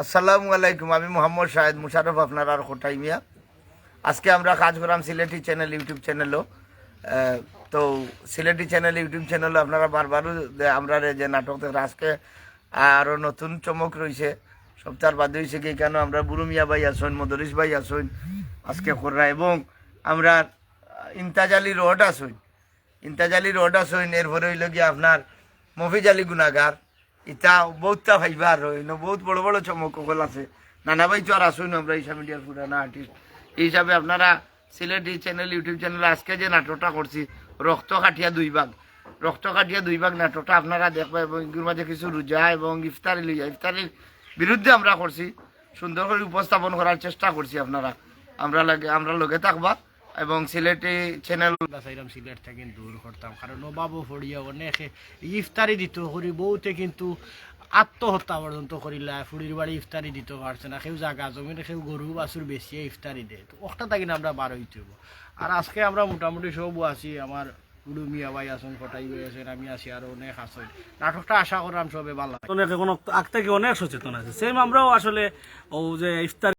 আসসালামু আলাইকুম, আমি মোহাম্মদ শাহেদ মুশারফ আপনার আর কোটাই মিয়া। আজকে আমরা কাজ করলাম সিলেটি চ্যানেল, ইউটিউব চ্যানেলও। তো সিলেটি চ্যানেল, ইউটিউব চ্যানেলও আপনারা বারবারও আমরা যে নাটক দেখে আজকে আরও নতুন চমক রয়েছে সপ্তাহ বাদ হয়েছে কি কেন? আমরা বুড়ু মিয়া ভাই আসুন মদরিস ভাই আসুন আজকে করা এবং আমরা ইন্তাজালি রোড আসুন ইন্তাজালি রোড আসুন এরপরে হইল গিয়ে আপনার মফিজ আলী গুনাগার ইটা বহুতটা ভাইবার হইন বহুত বড় বড় চমক কল আছে। নানা ভাই তো আর আসুন আমরা ইসা মিডিয়ার পুরানা আর্টিস্ট এই হিসাবে আপনারা সিলেটি চ্যানেল ইউটিউব চ্যানেল আজকে যে নাটকটা করছি রক্ত কাটিয়া দুই ভাগ। রক্ত কাটিয়া দুই ভাগ নাটকটা আপনারা দেখবে এবং এগুলোর মাঝে কিছু রোজা এবং ইফতারি লইয়া ইফতারির বিরুদ্ধে আমরা করছি সুন্দর করে উপস্থাপন করার চেষ্টা করছি আপনারা। আমরা লাগে আমরা লগে থাকবা। এবং সিলেটি চ্যানেল চাইলাম সিলেট থেকে দূর করতাম। কারণ অভাবও পড়িয়া অনেকে ইফতারি দিত করি বহুতে কিন্তু আত্মহত্যা পর্যন্ত করিলা ফুড়ির বাড়ি ইফতারি দিতে পারছে না। কেউ জাগা জমিন কেউ গরু বাছুর বেশি ইফতারি দেয়। তো ওটা থাকি না আমরা বার হইতে আর আজকে আমরা মোটামুটি সব আছি। আমার গুরু মিয়া ভাই আছেন কটাই ভাই আছেন আমি আছি আর অনেক আছেন। নাটকটা আশা করলাম সবে ভালো লাগে। অনেক এখন আগ থেকে অনেক সচেতন আছে। সেম আমরাও আসলে ও যে ইফতার